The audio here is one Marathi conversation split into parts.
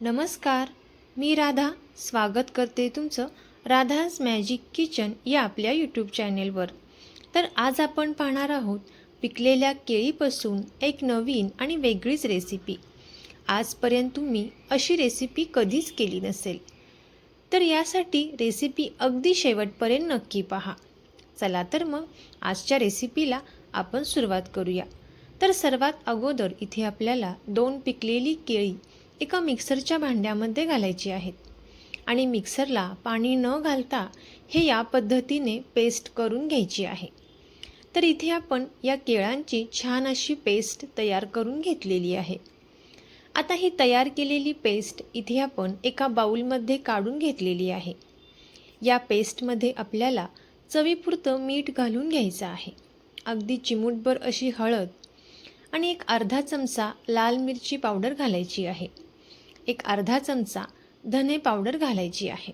नमस्कार मी राधा. स्वागत करते तुमचं राधाज मॅजिक किचन या आपल्या यूट्यूब चॅनेलवर तर आज आपण पाहणार आहोत पिकलेल्या केळीपासून एक नवीन आणि वेगळीच रेसिपी आजपर्यंत तुम्ही अशी रेसिपी कधीच केली नसेल. तर यासाठी रेसिपी अगदी शेवटपर्यंत नक्की पहा. चला तर मग आजच्या रेसिपीला आपण सुरुवात करूया. तर सर्वात अगोदर इथे आपल्याला दोन पिकलेली केळी एका मिक्सरच्या भांड्यामध्ये घालायची आहेत. आणि मिक्सरला पाणी न घालता हे या पद्धतीने पेस्ट करून घ्यायची आहे. तर इथे आपण या केळांची छान अशी पेस्ट तयार करून घेतलेली आहे. आता ही तयार केलेली पेस्ट इथे आपण एका बाऊलमध्ये काढून घेतलेली आहे. या पेस्टमध्ये आपल्याला चवीपुरतं मीठ घालून घ्यायचं आहे. अगदी चिमूटभर अशी हळद आणि एक अर्धा चमचा लाल मिरची पावडर घालायची आहे. एक अर्धा चमचा धने पावडर घालायची आहे.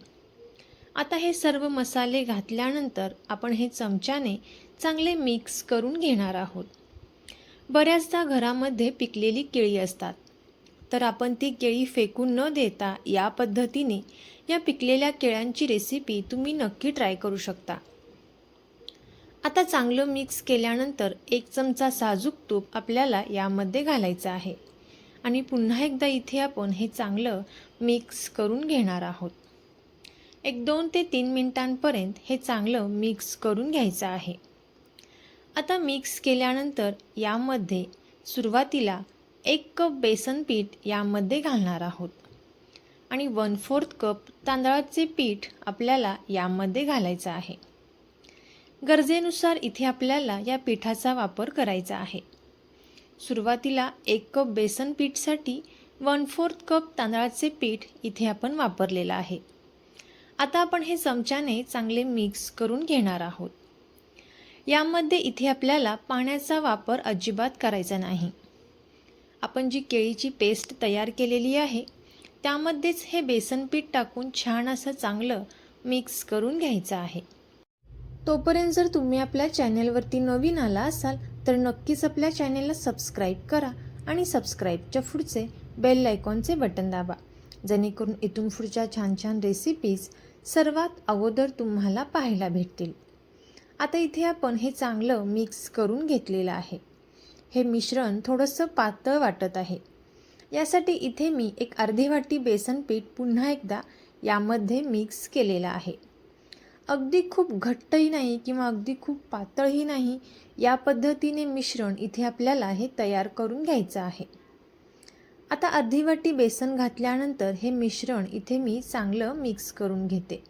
आता हे सर्व मसाले घातल्यानंतर आपण हे चमच्याने चांगले मिक्स करून घेणार आहोत. बऱ्याचदा घरामध्ये पिकलेली केळी असतात. तर आपण ती केळी फेकून न देता या पद्धतीने या पिकलेल्या केळ्यांची रेसिपी तुम्ही नक्की ट्राय करू शकता. आता चांगलं मिक्स केल्यानंतर एक चमचा साजूक तूप आपल्याला यामध्ये घालायचं आहे. आणि पुन्हा एकदा इथे आपण हे चांगलं मिक्स करून घेणार आहोत. एक दोन ते तीन मिनिटांपर्यंत हे चांगलं मिक्स करून घ्यायचं आहे. आता मिक्स केल्यानंतर यामध्ये सुरुवातीला एक कप बेसन पीठ यामध्ये घालणार आहोत. आणि वन फोर्थ कप तांदळाचे पीठ आपल्याला यामध्ये घालायचं आहे. गरजेनुसार इथे आपल्याला या पिठाचा वापर करायचा आहे. सुरुवातीला एक कप बेसन पीठसाठी वन फोर्थ कप तांदळाचे पीठ इथे आपण वापरलेलं आहे. आता आपण हे चमच्याने चांगले मिक्स करून घेणार आहोत. यामध्ये इथे आपल्याला पाण्याचा वापर अजिबात करायचा नाही. आपण जी केळीची पेस्ट तयार केलेली आहे त्यामध्येच हे बेसन पीठ टाकून छान असं चांगलं मिक्स करून घ्यायचं आहे. तोपर्यंत जर तुम्ही आपल्या चॅनेलवरती नवीन आला असाल तर नक्कीच आपल्या चॅनेलला सबस्क्राईब करा आणि सबस्क्राईबच्या पुढचे बेल आयकॉनचे बटन दाबा. जेणेकरून इथून पुढच्या छान छान रेसिपीज सर्वात अगोदर तुम्हाला पाहायला भेटतील. आता इथे आपण हे चांगलं मिक्स करून घेतलेलं आहे. हे मिश्रण थोडंसं पातळ वाटत आहे. यासाठी इथे मी एक अर्धी वाटी बेसन पीठ पुन्हा एकदा यामध्ये मिक्स केलेलं आहे. अगदी खूप घट्टही नाही किंवा अगदी खूप पातळही नाही या पद्धतीने मिश्रण इथे आपल्याला हे तयार करून घ्यायचं आहे. आता अर्धी वाटी बेसन घातल्यानंतर हे मिश्रण इथे मी चांगलं मिक्स करून घेते.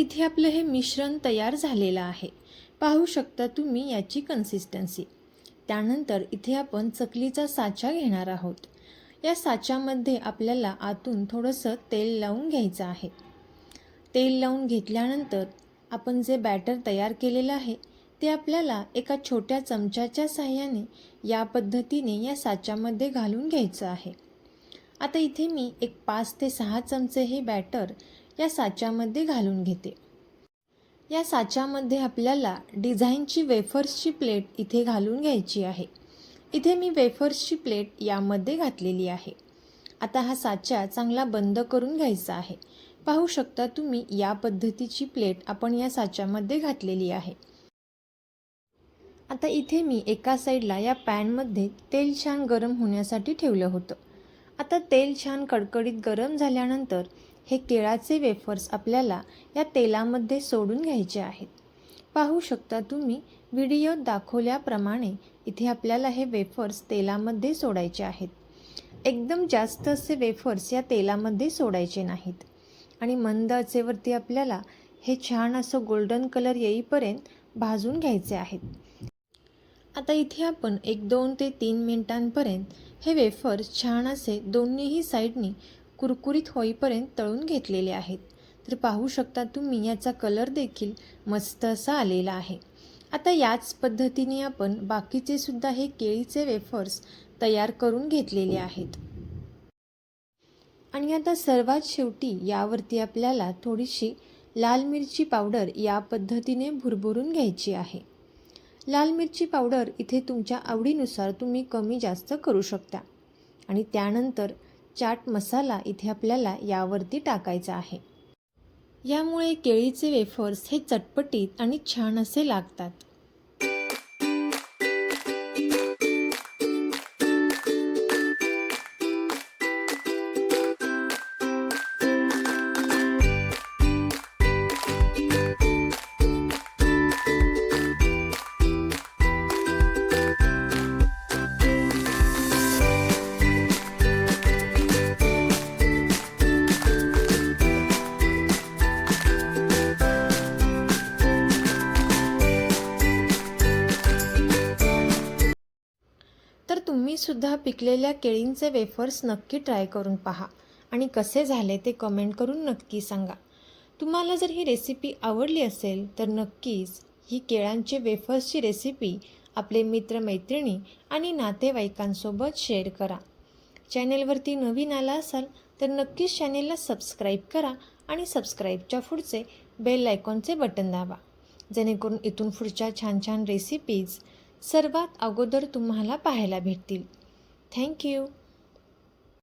इथे आपलं हे मिश्रण तयार झालेलं आहे. पाहू शकता तुम्ही याची कन्सिस्टन्सी त्यानंतर इथे आपण चकलीचा साचा घेणार आहोत. या साच्यामध्ये आपल्याला आतून थोडंसं तेल लावून घ्यायचं आहे. तेल लावून घेतल्यानंतर आपण जे बॅटर तयार केलेलं आहे ते आपल्याला एका छोट्या चमच्याच्या साह्याने या पद्धतीने या साच्यामध्ये घालून घ्यायचं आहे. आता इथे मी एक पाच ते सहा चमचे हे बॅटर या साच्यामध्ये घालून घेते. या साच्यामध्ये आपल्याला डिझाईनची वेफर्सची प्लेट इथे घालून घ्यायची आहे. इथे मी वेफर्सची प्लेट यामध्ये घातलेली आहे. आता हा साचा चांगला बंद करून घ्यायचा आहे. पाहू शकता तुम्ही या पद्धतीची प्लेट आपण या साच्यामध्ये घातलेली आहे. आता इथे मी एका साईडला या पॅनमध्ये तेल छान गरम होण्यासाठी ठेवलं होतं. आता तेल छान कडकडीत गरम झाल्यानंतर हे केळाचे वेफर्स आपल्याला या तेलामध्ये सोडून घ्यायचे आहेत. पाहू शकता तुम्ही व्हिडिओ दाखवल्याप्रमाणे इथे आपल्याला हे वेफर्स तेलामध्ये सोडायचे आहेत. एकदम जास्त असे वेफर्स या तेलामध्ये सोडायचे नाहीत. आणि मंद आचेवरती आपल्याला हे छान असं गोल्डन कलर येईपर्यंत भाजून घ्यायचे आहेत. आता इथे आपण एक दोन ते तीन मिनिटांपर्यंत हे वेफर्स छान असे दोन्हीही साईडनी कुरकुरीत होईपर्यंत तळून घेतलेले आहेत. तर पाहू शकता तुम्ही याचा कलर देखील मस्त असा आलेला आहे. आता याच पद्धतीने आपण बाकीचे सुद्धा हे केळीचे वेफर्स तयार करून घेतलेले आहेत. आणि आता सर्वात शेवटी यावरती आपल्याला थोडीशी लाल मिरची पावडर या पद्धतीने भुरभुरून घ्यायची आहे. लाल मिरची पावडर इथे तुमच्या आवडीनुसार तुम्ही कमी जास्त करू शकता. आणि त्यानंतर चाट मसाला इथे आपल्याला यावरती टाकायचा आहे. यामुळे केळीचे वेफर्स हे चटपटीत आणि छान असे लागतात. तुम्हीसुद्धा सुद्धा पिकलेल्या केळींचे वेफर्स नक्की ट्राय करून पहा. आणि कसे झाले ते कमेंट करून नक्की सांगा. तुम्हाला जर ही रेसिपी आवडली असेल तर नक्कीच ही केळांचे वेफर्सची रेसिपी आपले मित्रमैत्रिणी आणि नातेवाईकांसोबत शेअर करा. चॅनेलवरती नवीन आला असाल तर नक्कीच चॅनेलला सबस्क्राईब करा आणि सबस्क्राईबच्या पुढचे बेल आयकॉनचे बटन दाबा. जेणेकरून इथून पुढच्या छान छान रेसिपीज सर्वात अगोदर तुम्हाला पाहायला भेटतील. थँक्यू